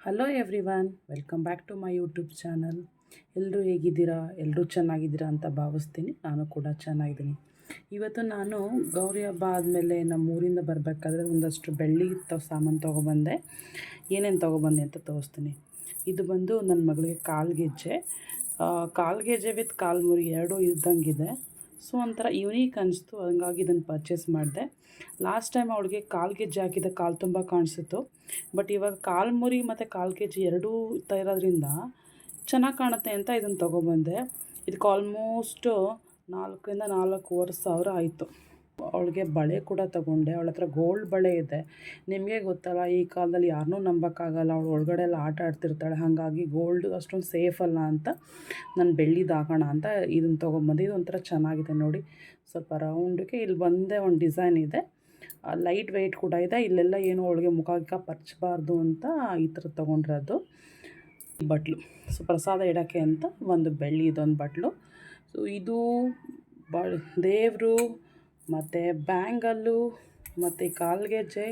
Hello everyone welcome back to my YouTube channel ಎಲ್ಲರೂ ಹೇಗಿದ್ದೀರಾ? ಎಲ್ಲರೂ ಚೆನ್ನಾಗಿದ್ದೀರಾ ಅಂತ ಭಾವಿಸ್ತೀನಿ. ನಾನು ಕೂಡ ಚೆನ್ನಾಗಿದ್ದೀನಿ. ಇವತ್ತು ನಾನು ಗೌರಿ ಹಬ್ಬ ಆದಮೇಲೆ ನಮ್ಮ ಊರಿಂದ ಬರಬೇಕಾದ್ರೆ ಒಂದಷ್ಟು ಬೆಳ್ಳಿ ತ, ಸಾಮಾನು ತೊಗೊಬಂದೆ. ಏನೇನು ತೊಗೊಬಂದೆ ಅಂತ ತೋರಿಸ್ತೀನಿ. ಇದು ಬಂದು ನನ್ನ ಮಗಳಿಗೆ ಕಾಲ್ಗೆಜ್ಜೆ ಕಾಲ್ಗೆಜ್ಜೆ ವಿತ್ ಕಾಲ್ಮುರಿ ಎರಡೂ ಇದ್ದಂಗಿದೆ. ಸೊ ಒಂಥರ ಯುನೀಕ್ ಅನಿಸ್ತು, ಹಂಗಾಗಿ ಇದನ್ನು ಪರ್ಚೇಸ್ ಮಾಡಿದೆ. ಲಾಸ್ಟ್ ಟೈಮ್ ಅವಳಿಗೆ ಕಾಲು ಕೆ ಜಿ ಹಾಕಿದ ಕಾಲು ತುಂಬ ಕಾಣಿಸಿತ್ತು. ಬಟ್ ಇವಾಗ ಕಾಲು ಮುರಿ ಮತ್ತು ಕಾಲು ಕೆ ಜಿ ಎರಡೂ ಇರೋದ್ರಿಂದ ಚೆನ್ನಾಗಿ ಕಾಣುತ್ತೆ ಅಂತ ಇದನ್ನು ತೊಗೊಬಂದೆ. ಇದಕ್ಕೆ ಆಲ್ಮೋಸ್ಟು ನಾಲ್ಕರಿಂದ ನಾಲ್ಕೂವರೆ ಸಾವಿರ ಆಯಿತು. ಅವಳಿಗೆ ಬಳೆ ಕೂಡ ತಗೊಂಡೆ. ಅವಳ ಹತ್ರ ಗೋಲ್ಡ್ ಬಳೆ ಇದೆ. ನಿಮಗೆ ಗೊತ್ತಲ್ಲ, ಈ ಕಾಲದಲ್ಲಿ ಯಾರನ್ನೂ ನಂಬೋಕ್ಕಾಗಲ್ಲ. ಅವಳು ಒಳಗಡೆ ಎಲ್ಲ ಆಟ ಆಡ್ತಿರ್ತಾಳೆ. ಹಾಗಾಗಿ ಗೋಲ್ಡ್ ಅಷ್ಟೊಂದು ಸೇಫ್ ಅಲ್ಲ ಅಂತ ನಾನು ಬೆಳ್ಳಿದಾಗೋಣ ಅಂತ ಇದನ್ನು ತೊಗೊಂಬಂದು. ಇದು ಒಂಥರ ಚೆನ್ನಾಗಿದೆ ನೋಡಿ. ಸ್ವಲ್ಪ ರೌಂಡಿಗೆ ಇಲ್ಲಿ ಬಂದೇ ಒಂದು ಡಿಸೈನ್ ಇದೆ. ಲೈಟ್ ವೆಯ್ಟ್ ಕೂಡ ಇದೆ. ಇಲ್ಲೆಲ್ಲ ಏನು ಅವಳಿಗೆ ಮುಖ ಗಿಖ ಪರ್ಚಬಾರ್ದು ಅಂತ ಈ ಥರ ತೊಗೊಂಡಿರೋದು. ಬಟ್ಲು. ಸೊ ಪ್ರಸಾದ ಇಡೋಕ್ಕೆ ಅಂತ ಒಂದು ಬೆಳ್ಳಿ ಇದೊಂದು ಬಟ್ಲು. ಸೊ ಇದು ಬ ದೇವರು ಮತ್ತು ಬ್ಯಾಂಗಲ್ಲು, ಮತ್ತು ಕಾಲ್ಗೆಜ್ಜೆ,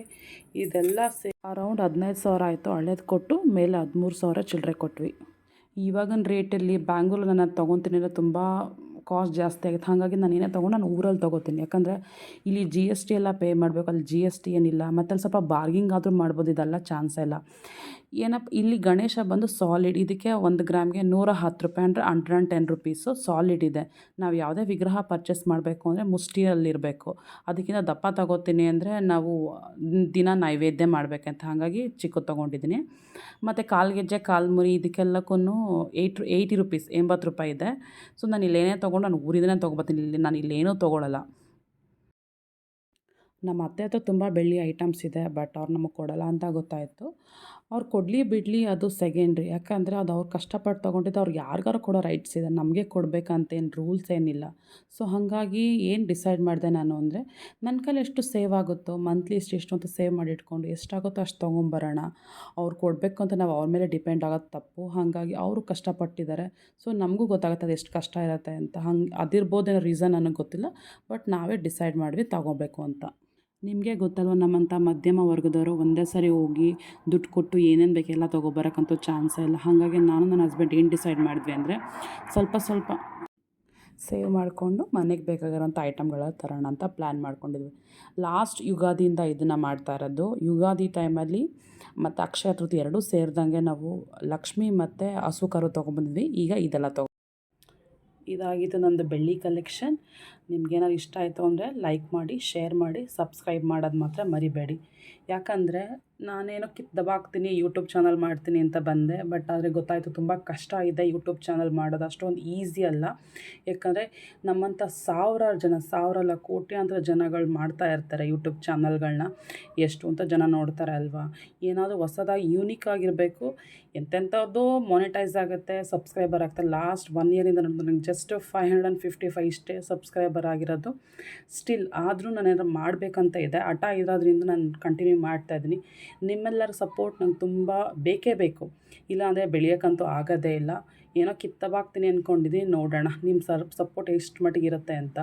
ಇದೆಲ್ಲ ಸೇ, ಅರೌಂಡ್ ಹದಿನೈದು ಸಾವಿರ ಆಯಿತು. ಹಳೇದು ಕೊಟ್ಟು ಮೇಲೆ ಹದಿಮೂರು ಸಾವಿರ ಚಿಲ್ಲರೆ ಕೊಟ್ವಿ. ಇವಾಗಿನ ರೇಟಲ್ಲಿ ಬ್ಯಾಂಗಲ್ ನಾನು ತೊಗೊತೀನಿ ಅಂದರೆ ತುಂಬ ಕಾಸ್ಟ್ ಜಾಸ್ತಿ ಆಗುತ್ತೆ. ಹಾಗಾಗಿ ನಾನು ಏನೇ ತೊಗೊಂಡು ನಾನು ಊರಲ್ಲಿ ತೊಗೋತೀನಿ. ಯಾಕಂದರೆ ಇಲ್ಲಿ ಜಿ ಎಸ್ ಟಿ ಎಲ್ಲ ಪೇ ಮಾಡಬೇಕು. ಅಲ್ಲಿ ಜಿ ಎಸ್ ಟಿ ಏನಿಲ್ಲ. ಮತ್ತು ಅಲ್ಲಿ ಸ್ವಲ್ಪ ಬಾರ್ಗಿಂಗ್ ಆದರೂ ಮಾಡ್ಬೋದು. ಇದೆಲ್ಲ ಚಾನ್ಸ್ ಇಲ್ಲ. ಏನಪ್ಪ, ಇಲ್ಲಿ ಗಣೇಶ ಬಂದು ಸಾಲಿಡ್ ಇದಕ್ಕೆ ಒಂದು ಗ್ರಾಮ್ಗೆ ನೂರ ಹತ್ತು ರೂಪಾಯಿ ಅಂದರೆ hundred and ten rupees solid ಇದೆ. ನಾವು ಯಾವುದೇ ವಿಗ್ರಹ ಪರ್ಚೇಸ್ ಮಾಡಬೇಕು ಅಂದರೆ ಮುಷ್ಟಿಯಲ್ಲಿರಬೇಕು ಅದಕ್ಕಿಂತ ದಪ್ಪ ತಗೋತೀನಿ ಅಂದರೆ ನಾವು ದಿನ ನೈವೇದ್ಯ ಮಾಡಬೇಕಂತ. ಹಾಗಾಗಿ ಚಿಕ್ಕದು ತೊಗೊಂಡಿದ್ದೀನಿ. ಮತ್ತು ಕಾಲ್ಗೆಜ್ಜೆ, ಕಾಲ್ಮುರಿ ಇದಕ್ಕೆಲ್ಲಕ್ಕೂ ಏಯ್ಟ್ ಏಯ್ಟಿ ರುಪೀಸ್ ಎಂಬತ್ತು ರೂಪಾಯಿ ಇದೆ. ಸೊ ನಾನು ಇಲ್ಲೇನೇ ತೊಗೊಂಡು ನಾನು ಊರಿಂದನೇ ತೊಗೊಬತ್ತೀನಿ. ಇಲ್ಲಿ ನಾನು ಇಲ್ಲೇನೂ ತೊಗೊಳ್ಳಲ್ಲ ನಮ್ಮ ಅತ್ತೆ ಹತ್ರ ತುಂಬ ಬೆಳ್ಳಿ ಐಟಮ್ಸ್ ಇದೆ, ಬಟ್ ಅವ್ರು ನಮಗೆ ಕೊಡಲ್ಲ ಅಂತ ಗೊತ್ತಾಯಿತು. ಅವ್ರು ಕೊಡಲಿ ಬಿಡಲಿ ಅದು ಸೆಕೆಂಡ್ರಿ. ಯಾಕಂದರೆ ಅದು ಅವ್ರು ಕಷ್ಟಪಟ್ಟು ತೊಗೊಂಡಿದ್ದು ಅವ್ರಿಗೆ ಯಾರಿಗಾರು ಕೊಡೋ ರೈಟ್ಸ್ ಇದೆ. ನಮಗೆ ಕೊಡಬೇಕಂತೇನು ರೂಲ್ಸ್ ಏನಿಲ್ಲ. ಸೊ ಹಾಗಾಗಿ ಏನು ಡಿಸೈಡ್ ಮಾಡಿದೆ ನಾನು ಅಂದರೆ ನನ್ನ ಕೈಲಿ ಎಷ್ಟು ಸೇವ್ ಆಗುತ್ತೋ ಮಂತ್ಲಿ ಇಷ್ಟು ಇಷ್ಟು ಅಂತ ಸೇವ್ ಮಾಡಿ ಇಟ್ಕೊಂಡು ಎಷ್ಟಾಗುತ್ತೋ ಅಷ್ಟು ತೊಗೊಂಬರೋಣ. ಅವ್ರು ಕೊಡಬೇಕು ಅಂತ ನಾವು ಅವ್ರ ಮೇಲೆ ಡಿಪೆಂಡ್ ಆಗೋದು ತಪ್ಪು. ಹಾಗಾಗಿ ಅವರು ಕಷ್ಟಪಟ್ಟಿದ್ದಾರೆ. ಸೊ ನಮಗೂ ಗೊತ್ತಾಗುತ್ತೆ ಅದು ಎಷ್ಟು ಕಷ್ಟ ಇರುತ್ತೆ ಅಂತ. ಹಂಗೆ ಅದಿರ್ಬೋದೇನೋ ರೀಸನ್ ನನಗೆ ಗೊತ್ತಿಲ್ಲ. ಬಟ್ ನಾವೇ ಡಿಸೈಡ್ ಮಾಡಿದ್ವಿ ತಗೋಬೇಕು ಅಂತ. ನಿಮಗೆ ಗೊತ್ತಲ್ವ ನಮ್ಮಂಥ ಮಧ್ಯಮ ವರ್ಗದವರು ಒಂದೇ ಸರಿ ಹೋಗಿ ದುಡ್ಡು ಕೊಟ್ಟು ಏನೇನು ಬೇಕೆಲ್ಲ ತೊಗೊಬರೋಕ್ಕಂತೂ ಚಾನ್ಸೇ ಇಲ್ಲ. ಹಾಗಾಗಿ ನಾನು ನನ್ನ ಹಸ್ಬೆಂಡ್ ಏನು ಡಿಸೈಡ್ ಮಾಡಿದ್ವಿ ಅಂದರೆ ಸ್ವಲ್ಪ ಸ್ವಲ್ಪ ಸೇವ್ ಮಾಡಿಕೊಂಡು ಮನೆಗೆ ಬೇಕಾಗಿರೋಂಥ ಐಟಮ್ಗಳ ತರೋಣ ಅಂತ ಪ್ಲ್ಯಾನ್ ಮಾಡ್ಕೊಂಡಿದ್ವಿ. ಲಾಸ್ಟ್ ಯುಗಾದಿಯಿಂದ ಇದನ್ನು ಮಾಡ್ತಾ ಇರೋದು. ಯುಗಾದಿ ಟೈಮಲ್ಲಿ ಮತ್ತು ಅಕ್ಷಯ ತೃತಿ ಎರಡೂ ಸೇರಿದಂಗೆ ನಾವು ಲಕ್ಷ್ಮಿ ಮತ್ತು ಹಸು ಕರು ತೊಗೊಂಡ್ಬಂದಿದ್ವಿ. ಈಗ ಇದೆಲ್ಲ ತೊಗೊ ಇದಾಗಿತ್ತು ನಂದು ಬೆಳ್ಳಿ ಕಲೆಕ್ಷನ್ ನಿಮ್ಗೇನಾದ್ರು ಇಷ್ಟ ಆಯಿತು ಅಂದರೆ ಲೈಕ್ ಮಾಡಿ ಶೇರ್ ಮಾಡಿ ಸಬ್ಸ್ಕ್ರೈಬ್ ಮಾಡೋದು ಮಾತ್ರ ಮರಿಬೇಡಿ. ಯಾಕಂದರೆ ನಾನೇನೋ ಕಿತ್ತು ದಬಾಕ್ತೀನಿ ಯೂಟ್ಯೂಬ್ ಚಾನಲ್ ಮಾಡ್ತೀನಿ ಅಂತ ಬಂದೆ. ಬಟ್ ಆದರೆ ಗೊತ್ತಾಯಿತು ತುಂಬ ಕಷ್ಟ ಇದೆ ಯೂಟ್ಯೂಬ್ ಚಾನಲ್ ಮಾಡೋದು. ಅಷ್ಟೊಂದು ಈಸಿ ಅಲ್ಲ. ಯಾಕಂದರೆ ನಮ್ಮಂಥ ಸಾವಿರಾರು ಜನ, ಸಾವಿರಲ್ಲ ಕೋಟ್ಯಾಂತರ ಜನಗಳು ಮಾಡ್ತಾ ಇರ್ತಾರೆ ಯೂಟ್ಯೂಬ್ ಚಾನಲ್ಗಳನ್ನ ಎಷ್ಟು ಅಂತ ಜನ ನೋಡ್ತಾರೆ ಅಲ್ವಾ? ಏನಾದರೂ ಹೊಸದಾಗಿ ಯೂನಿಕ್ ಆಗಿರಬೇಕು. ಎಂತೆಂಥದ್ದು ಮೊನಿಟೈಸ್ ಆಗುತ್ತೆ ಸಬ್ಸ್ಕ್ರೈಬರ್ ಆಗ್ತಾರೆ ಲಾಸ್ಟ್ ಒನ್ ಇಯರಿಂದ ನನಗೆ just five hundred and fifty five ಇಷ್ಟೇ ಸಬ್ಸ್ಕ್ರೈಬರ್ ಆಗಿರೋದು. ಸ್ಟಿಲ್ ಆದರೂ ನಾನು ಏನಾದ್ರು ಮಾಡಬೇಕಂತ ಇದೆ. ಹಠ ಇರೋದ್ರಿಂದ ನಾನು ಕಂಟಿನ್ಯೂ ಮಾಡ್ತಾ ಇದ್ದೀನಿ. ನಿಮ್ಮೆಲ್ಲರ ಸಪೋರ್ಟ್ ನಂಗೆ ತುಂಬ ಬೇಕೇ ಬೇಕು. ಇಲ್ಲಾಂದರೆ ಬೆಳೆಯೋಕ್ಕಂತೂ ಆಗೋದೇ ಇಲ್ಲ. ಏನೋ ಕಿತ್ತವಾಗ್ತೀನಿ ಅಂದ್ಕೊಂಡಿದ್ದೀನಿ ನೋಡೋಣ ನಿಮ್ಮ ಸರ್ ಸಪೋರ್ಟ್ ಎಷ್ಟು ಮಟ್ಟಿಗೆ ಇರುತ್ತೆ ಅಂತ.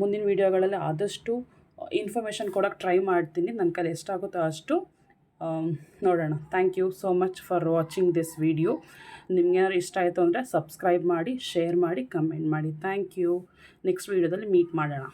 ಮುಂದಿನ ವೀಡಿಯೋಗಳಲ್ಲಿ ಆದಷ್ಟು ಇನ್ಫಾರ್ಮೇಷನ್ ಕೊಡೋಕ್ಕೆ ಟ್ರೈ ಮಾಡ್ತೀನಿ. ನನ್ನ ಕೈಲಿ ಎಷ್ಟಾಗುತ್ತೋ ಅಷ್ಟು ನೋಡೋಣ. Thank you so much for watching this video ನಿಮ್ಗೇನಾದ್ರು ಇಷ್ಟ ಆಯಿತು ಅಂದರೆ ಸಬ್ಸ್ಕ್ರೈಬ್ ಮಾಡಿ ಶೇರ್ ಮಾಡಿ ಕಮೆಂಟ್ ಮಾಡಿ. ಥ್ಯಾಂಕ್ ಯು ನೆಕ್ಸ್ಟ್ ವೀಡಿಯೋದಲ್ಲಿ ಮೀಟ್ ಮಾಡೋಣ.